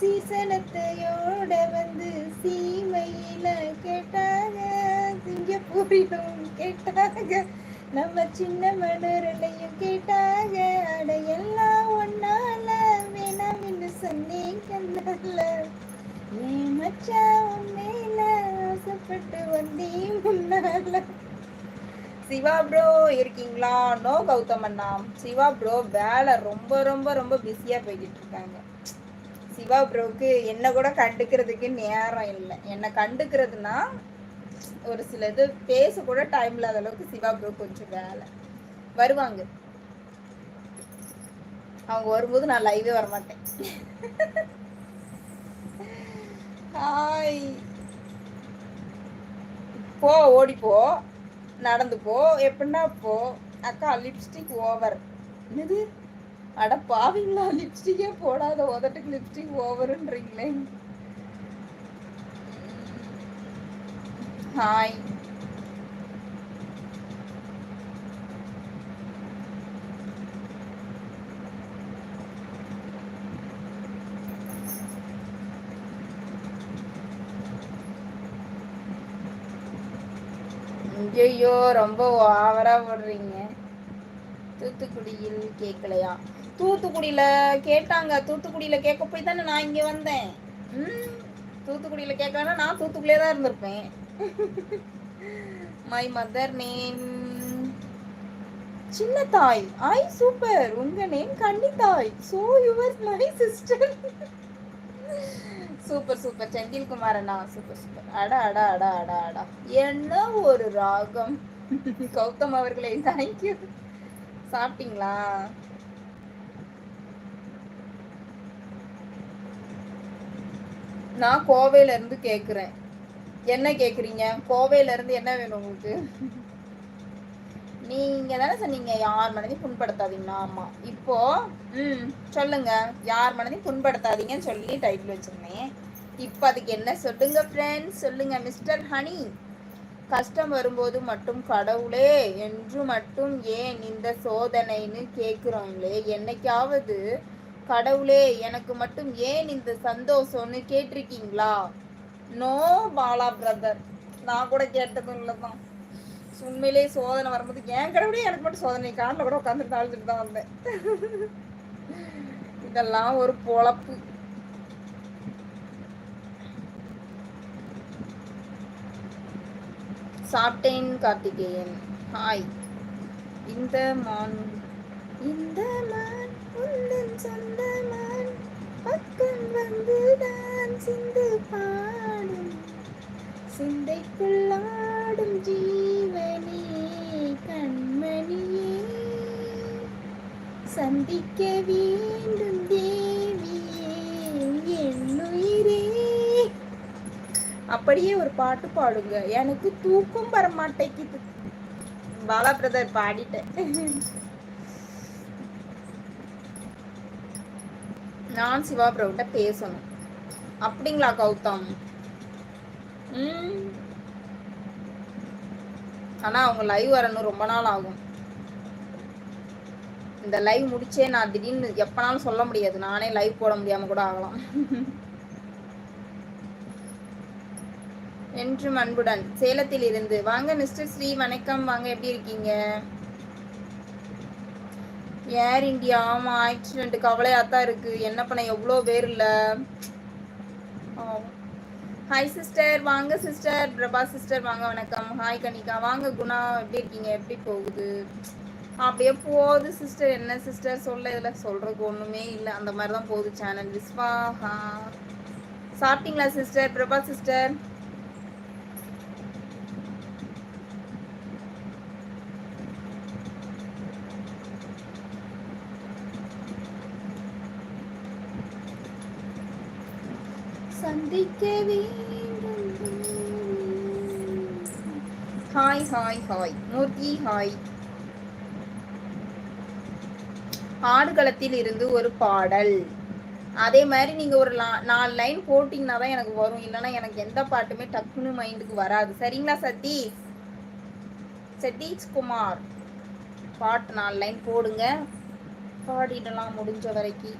சீசனத்தையோட வந்து சீமையில கேட்டாங்க சிங்கப்பூரிலும் கேட்டாங்க நம்ம சின்ன மனோரலையும் கேட்டாங்க அட எல்லாம் ஒன்னால வேணாம்னு சொன்னேன் கண்ணால. மச்சா மச்சான் உன்னையில ஆசைப்பட்டு வந்தேன் முன்னால சிவா ப்ரோ இருக்கீங்களா? நோ கௌதம் அண்ணா. சிவா ப்ரோ வேலை ரொம்ப ரொம்ப ரொம்ப பிஸியா போய்கிட்டு இருக்காங்க. சிவா ப்ரோக்கு என்ன கூட கண்டுக்கிறதுக்கு நேரம் இல்லை. என்னை கண்டுக்கிறதுனா ஒரு சில இது பேச கூட டைம் இல்லாத அளவுக்கு சிவா ப்ரோ கொஞ்சம் வேலை. வருவாங்க. அவங்க வரும்போது நான் லைவே வரமாட்டேன். ஹாய் போ ஓடிப்போ நடந்து போ. எப்படின்னா போ. அக்கா லிப்ஸ்டிக் ஓவர் என்னது? அட பாவிங்களா லிப்ஸ்டிக்கே போடாத உதட்டுக்கு லிப்ஸ்டிக் ஓவருன்றீங்களே. ஹாய் ஐயோ ரொம்ப ஓவரா போடுறீங்க. தூத்துக்குடியில் கேட்கலையா தூத்துக்குடியில கேட்டாங்க. தூத்துக்குடியில கேட்க போய் தானே நான் இங்க வந்தேன். ம் தூத்துக்குடியில கேட்கலன்னா நான் தூத்துக்குடியே தான் இருந்திருப்பேன். My mother name Chinna Thai. I super உங்க name Kannithai so your my sister super super Senthil Kumar Anna super super அடா அடா அடா அடா அடா. என்ன ஒரு ராகம். கௌதம் அவர்களே தேங்க்யூ சாப்பிட்டீங்களா? நான் கோவையில இருந்து கேக்குறேன். என்ன கேக்குறீங்க? கோவையில இருந்து என்ன வேணும் உங்களுக்கு? நீங்க தானே சொன்னீங்க யார் மனதையும் புண்படுத்தாதீங்கன்னா. ஆமா. இப்போ ம் சொல்லுங்க. யார் மனதையும் புண்படுத்தாதீங்கன்னு சொல்லி டைட்டில் வச்சிருந்தேன். இப்போ அதுக்கு என்ன சொல்லுங்க ஃப்ரெண்ட்ஸ் சொல்லுங்க மிஸ்டர் ஹனி கஷ்டம் வரும்போது மட்டும் கடவுளே என்று மட்டும் ஏன் இந்த சோதனைன்னு கேட்குறோங்களே? என்னைக்காவது கடவுளே எனக்கு மட்டும் ஏன் இந்த சந்தோஷம்னு கேட்டிருக்கீங்களா? No Bala brother. நான் கூட கேட்டதும் இல்லைதான். உண்மையிலே சோதனை வரும்போது ஏன் கடவுளே எனக்கு மட்டும் சோதனை காரில் கூட உட்காந்துட்டு அழுதுட்டு தான் வந்தேன். இதெல்லாம் ஒரு பொழப்பு. சாப்பிட்டேன் கார்த்திகேயன். ஹாய் இந்த மான் இந்த மான் உந்தன் சொந்த மான் பக்கம் வந்து நான் சிந்து பாடும். சிந்தைக்குள்ளாடும் ஜீவனே கண்மணியே. சந்திக்க வேண்டும் தே அப்படியே ஒரு பாட்டு பாடுங்க. எனக்கு தூக்கம் வரமாட்டேங்குது பாலா பிரதர் பாடிட்டேன். நான் சிவா பிரபுட்ட பேசணும். அப்படிங்களா கௌதம்? ம். ஆனா அவங்க லைவ் வரணும் ரொம்ப நாள் ஆகும். இந்த லைவ் முடிச்சே நான் திடீர்னு எப்பனாலும் சொல்ல முடியாது. நானே லைவ் போட முடியாம கூட ஆகலாம். என்றும் அன்புடன். சேலத்தில் இருந்து வாங்க மிஸ்டர் ஸ்ரீ வணக்கம். வாங்க எப்படி இருக்கீங்க? ஏர் இந்தியா ஆமா ஆக்சிடென்ட் கவலையா தான் இருக்கு. என்ன பண்ண எவ்வளோ பேர் இல்ல. ஹாய் சிஸ்டர் வாங்க சிஸ்டர் பிரபா சிஸ்டர் வாங்க வணக்கம். ஹாய் கனிகா. வாங்க குணா. எப்படி இருக்கீங்க? எப்படி போகுது? அப்படியே போகுது சிஸ்டர் என்ன சிஸ்டர் சொல்ல இதில் சொல்கிறதுக்கு ஒன்றுமே இல்லை. அந்த மாதிரி தான் போகுது சேனல் விஸ்வா சாப்பிட்டீங்களா சிஸ்டர் பிரபா சிஸ்டர் சந்திக்க வேண்டும். Hi hi hi Murthy hi ஆடுகளத்தில் இருந்து ஒரு பாடல். அதே மாதிரி நீங்க ஒரு நாலு லைன் போட்டீங்கன்னா தான் எனக்கு வரும். இல்லைன்னா எனக்கு எந்த பாட்டுமே டக்குன்னு மைண்டுக்கு வராது. சரிங்களா சதீஷ் சதீஷ் குமார். பாட்டு நாலு லைன் போடுங்க. பாடிடலாம் முடிஞ்ச வரைக்கும்.